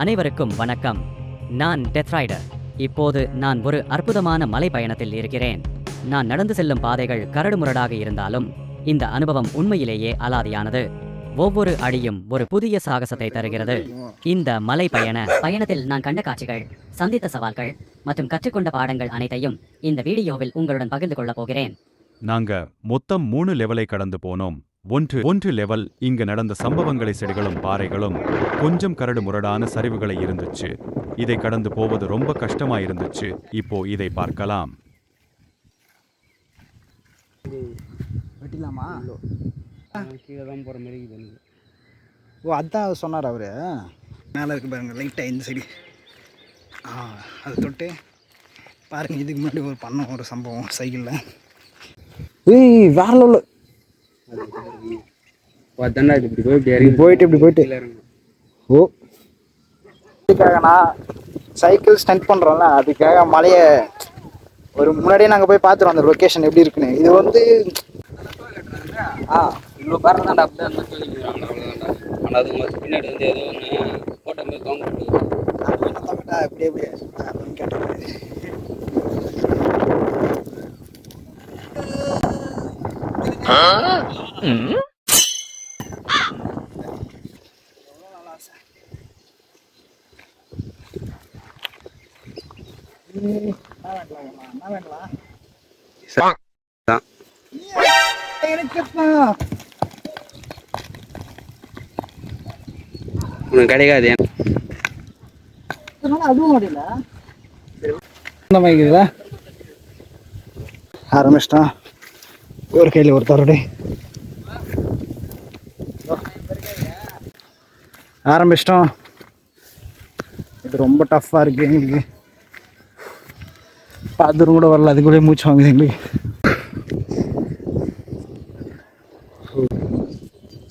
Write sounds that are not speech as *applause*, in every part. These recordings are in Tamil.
அனைவருக்கும் வணக்கம். நான் டெத் ரைடர். இப்போது நான் ஒரு அற்புதமான மலை பயணத்தில் இருக்கிறேன். நான் நடந்து செல்லும் பாதைகள் கரடுமுரடாக இருந்தாலும் இந்த அனுபவம் உண்மையிலேயே அலாதியானது. ஒவ்வொரு அடியும் ஒரு புதிய சாகசத்தை தருகிறது. இந்த மலை பயண பயணத்தில் நான் கண்ட காட்சிகள் சந்தித்த சவால்கள் மற்றும் கற்றுக்கொண்ட பாடங்கள் அனைத்தையும் இந்த வீடியோவில் உங்களுடன் பகிர்ந்து கொள்ளப் போகிறேன். நாங்க மொத்தம் மூணு லெவலை கடந்து போனோம். ஒன்று ஒன்று லெவல் இங்க நடந்த சம்பவங்களை செடிகளும் பாறைகளும் கொஞ்சம் கரடு முரடான சரிவுகளை இருந்துச்சு. இதை கடந்து போவது ரொம்ப கஷ்டமா இருந்துச்சு இப்போ இதை பார்க்கலாம். வெட்டிலாமா கீழே தான் போகிற மாதிரி ஓ அதான் சொன்னார் அவர். மேலே இருக்கு பாருங்க லைட்டாக இந்த சைடு ஆ அதை தொட்டு பாருங்க இதுக்கு முன்னாடி ஒரு பண்ணோம் ஒரு சம்பவம் சைக்கிளில் ஏய் வேற லெவலில் பார்த்தா இது இப்படி போய் இப்படி இறங்கி போயிட்டு இப்படி போயிட்டு. ஓ. அதுக்காக நான் சைக்கிள் ஸ்டண்ட் பண்ணுறோம்ல அதுக்காக மலையை ஒரு முன்னாடியே நாங்கள் போய் பார்த்துருவோம் அந்த லொக்கேஷன் எப்படி இருக்குன்னு. இது வந்து ஆ இவ்வளோ பேர் தான் அப்படி தான் ஆனால் அது மாதிரி பின்னாடி வந்து ஏதோ ஒன்று போட்ட மாதிரி கவுண்ட் இப்படி எப்படி அப்படின்னு கேட்டேன் தான் உனக்கு கிடைக்காது. மாதிரி இருக்குதுல்ல ஆரம்பிச்சிட்டான் ஒரு கையில் ஒரு ஆரம்பிச்சிட்டோம். இது ரொம்ப டஃப்பாக இருக்கு எங்களுக்கு. பாத்ரூம் கூட வரல அது கூட மூச்சு வாங்குது எங்களுக்கு.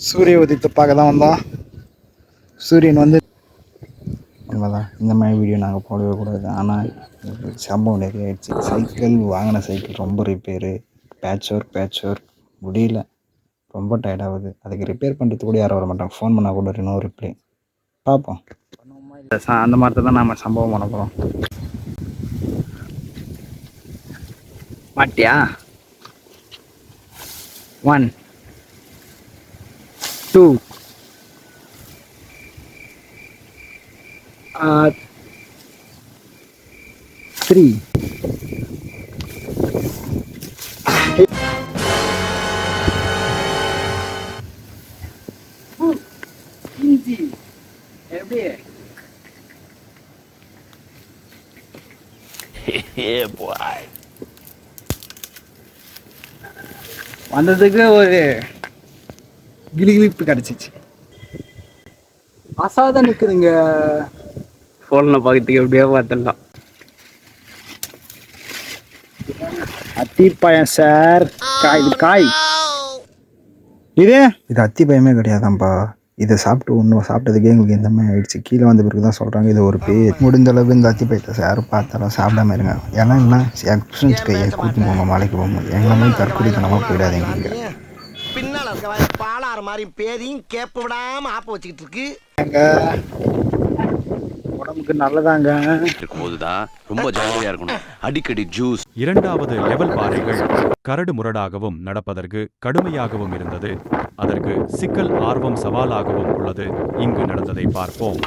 சூரிய உதயத்தை பார்க்க தான் வந்தோம். சூரியன் வந்து இவ்வளோதான் இந்த மாதிரி வீடியோ நாங்கள் போடவே கூடாது. ஆனால் சம்பவம் நிறைய ஆயிடுச்சு. சைக்கிள் வாங்கின சைக்கிள் ரொம்ப repair patch work patch work முடியல. ரொம்ப டயர்ட் ஆகுது. அதுக்கு ரிப்பேர் பண்ணுறது கூட யாரும் வர மாட்டாங்க ஃபோன் பண்ணால் கூட இன்னொரு ரிப்ளை பார்ப்போம் அந்த மாதிரி தான் நாம் சம்பவம் பண்ண போகிறோம் மாட்டியா? ஒன் டூ த்ரீ எப்படி வந்ததுக்கு ஒரு கிளிகிளிப்பு கிடச்சிச்சு. அசாதான் நிற்குதுங்க ஃபோனில் பார்க்கறதுக்கு எப்படியோ பார்த்துடலாம். அத்திப்பழம் சார். காய் இது காய். இது? இது அத்திப்பழமே கிடையாதாம்ப்பா இதை சாப்பிட்டு ஒன்று சாப்பிட்டதுக்கே எங்களுக்கு எந்த மாதிரி ஆயிடுச்சு. கீழே வந்த பிறகு தான் சொல்கிறாங்க இது ஒரு பேர். முடிந்த அளவுக்கு இந்த அத்திப்பழத்தை யாரும் பார்த்தாலும் சாப்பிடாம இருங்க. ஏன்னா என்ன? எக்ஸ்பீரியன்ஸ் கையை கூட்டி போங்க மலைக்கு போகும்போது. எங்களை மாதிரி தற்கொலைத்தனமாக போயிடாதீங்க இங்கே பின்னால பாலாறு மாதிரி பேதியும் கேப்ப விடாம ஆப்ப வச்சுக்கிட்டு இருக்கு. உடம்புக்கு நல்லதாங்க. இருக்கும்போதுதான் ரொம்ப ஜாலியா இருக்கணும். அடிக்கடி ஜூஸ் இரண்டாவது லெவல் பாறைகள் கரடு முரடாகவும் நடப்பதற்கு கடுமையாகவும் இருந்தது. அதற்கு சிக்கல் ஆர்வம் சவாலாகவும் உள்ளது. இங்கு நடந்ததை பார்ப்போம்.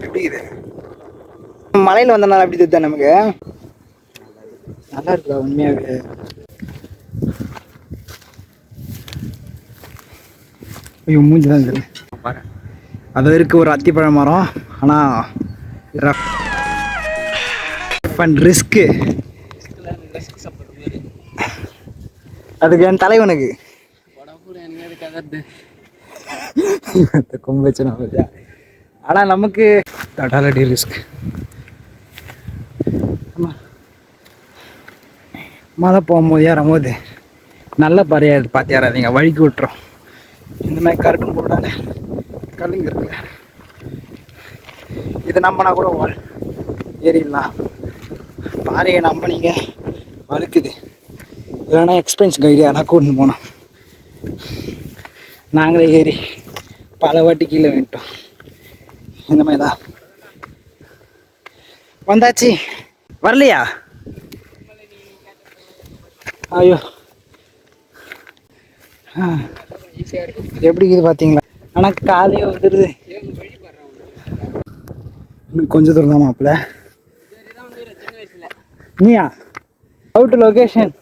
எப்படி இது மலையில் வந்தனால அப்படி தெரியுதா நமக்கு? நல்லா இருக்குல்ல உண்மையாவே. ஐயோ மூஞ்சி தான் தெரியல பாரு அது இருக்கு ஒரு அத்திப்பழ மரம் ஆனால் ரஃப் அண்ட் ரிஸ்க்கு. அதுக்கு என் தலைவனுக்கு என்ன கதறது கும்பச்சனா ஆனால் நமக்கு தடாலடி ரிஸ்க் மழை போகும்போது ஏறும்போது நல்ல பாறையா இது பார்த்தியாராதீங்க வழிக்கு விட்டுரும். இந்த மாதிரி கருக்கும் போடாத கல்லுங்க இருக்குல்ல. இது நம்பினா கூட ஏறிடலாம். பாறையை நம்பினீங்க வழுக்குது. இல்லைன்னா எக்ஸ்பென்ஸ் கைடு யாராக கூட்டின்னு போனோம் நாங்களே ஏறி பல வாட்டி கீழே விட்டோம். இந்த மாதிரி தான் வந்தாச்சு. வரலையா? ஐயோ. எப்படி இருக்குது பார்த்தீங்களா? ஆனால் காலையே வந்துடுது இன்னும் கொஞ்சம் தூரம் தான் மாப்பிள்ள நீயா? அவுட் லொகேஷன்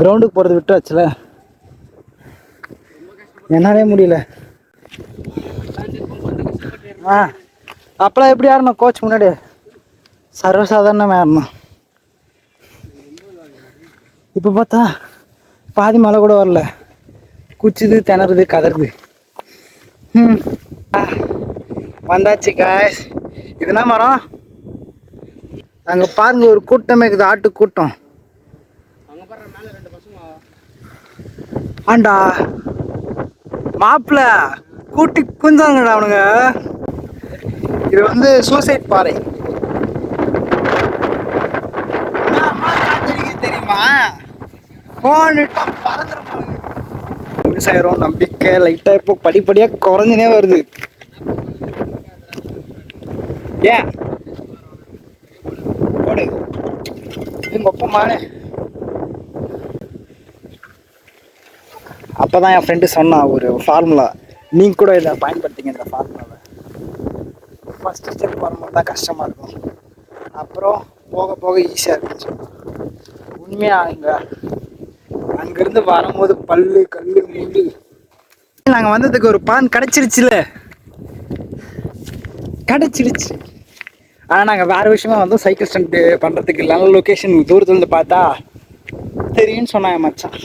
கிரவுண்டுக்கு போகிறது விட்டு வச்சுல என்னாலே முடியல. ஆ அப்பெல்லாம் எப்படி ஆடணும்? கோச் முன்னாடி. சர்வசாதாரணமாக ஆடணும். இப்போ பார்த்தா பாதி மழை கூட வரல. குச்சிது திணறுது கதறுது. ம். ஆ, வந்தாச்சு காய்ஸ் இதுனா மரம்? அங்கே பாருங்க ஒரு கூட்டமே இருக்குது ஆட்டு கூட்டம். ஆண்டா. மாப்பிள்ள கூட்டி குந்தாங்கடா அவனுங்க. இது வந்து சூசைட் பாறை. தெரியுமா? பறந்துருப்பாங்க விவசாயம் நம்பிக்கை லைட்டாக இப்போ படிப்படியாக குறைஞ்சினே வருது. ஏன்? போடு. எங்க ஒப்பமானே அப்போ தான் என் ஃப்ரெண்டு சொன்னான் ஒரு ஃபார்முலா நீங்கள் கூட இதை பயன்படுத்திங்க இந்த ஃபார்முலாவை ஃபஸ்ட்டு ஸ்டெப் வரும்போது தான் கஷ்டமாக இருக்கும். அப்புறம் போக போக ஈஸியாக இருக்குன்னு சொன்னான் உண்மையாக அங்கே அங்கேருந்து வரும்போது பல்லு கல் முள்ளு நாங்கள் வந்ததுக்கு ஒரு பான் கிடச்சிருச்சுல? கிடச்சிருச்சு. ஆனால் நாங்கள் வேறு விஷயமா வந்தோம் சைக்கிள் ஸ்டண்ட் பண்ணுறதுக்கு நல்ல லொக்கேஷன் தூரத்துலேருந்து பார்த்தா தெரியும்னு சொன்னாங்க மச்சான்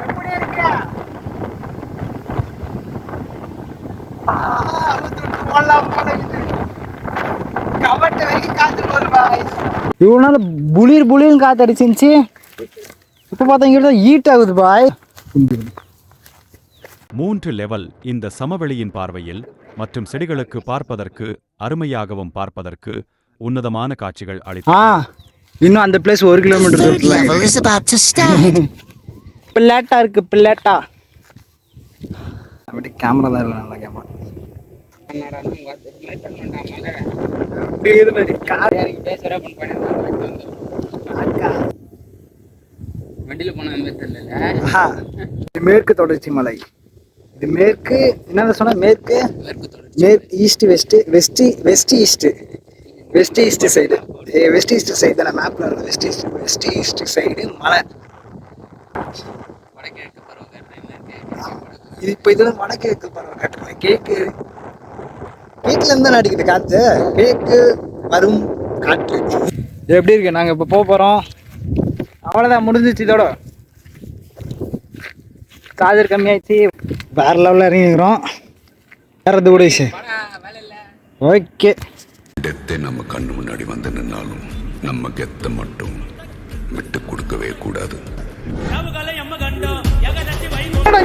எப்படி இருக்க? ஆ, அறுபத்தெட்டு போடலாம் போல இருக்குது. கவட்டை வரைக்கும் காத்து போகுது பாய். இவ்வளவு நாள் புளிர் புளிர்னு காத்து அடிச்சிருந்துச்சு இப்ப பார்த்தா இங்க ஹீட் ஆகுது பாய். மூன்று லெவல் இந்த சமவெளியின் பார்வையில் மற்றும் செடிகளுக்கு பார்ப்பதற்கு அருமையாகவும் பார்ப்பதற்கு உன்னதமான காட்சிகள் அளித்து ஆ இன்னும் அந்த பிளேஸ் ஒரு கிலோமீட்டர். *laughs* பிள்ளாட்டா இருக்கு பிள்ளாட்டா. அப்படி கேமரா தான் இல்லை நல்ல கேமரா மேற்கு தொடர்ச்சி மலை. இது மேற்கு என்ன சொன்ன மேற்கு? மேற்கு east west west west east west east side west east side தானே மேப்ல இருக்கு. West east west east side மலை. இது இப்போ இதுல வடகிழக்கு பரவ காட்டுறேன் கேக்கு. கேக்குல இருந்து தானே அடிக்குது காத்து? கேக்கு வரும் காற்று. எப்படி இருக்கு? நாங்க இப்போ போக போறோம். அவ்வளோதான் முடிஞ்சிச்சு இதோட. சார்ஜர் கம்மியாயிடுச்சு. வேற லெவலில் இறங்கிக்கிறோம். வேறது கூட ஓகே டெத்தே நம்ம கண்ணு முன்னாடி வந்து நின்னாலும் நம்ம கெத்த மட்டும் விட்டு கொடுக்கவே கூடாது. 妹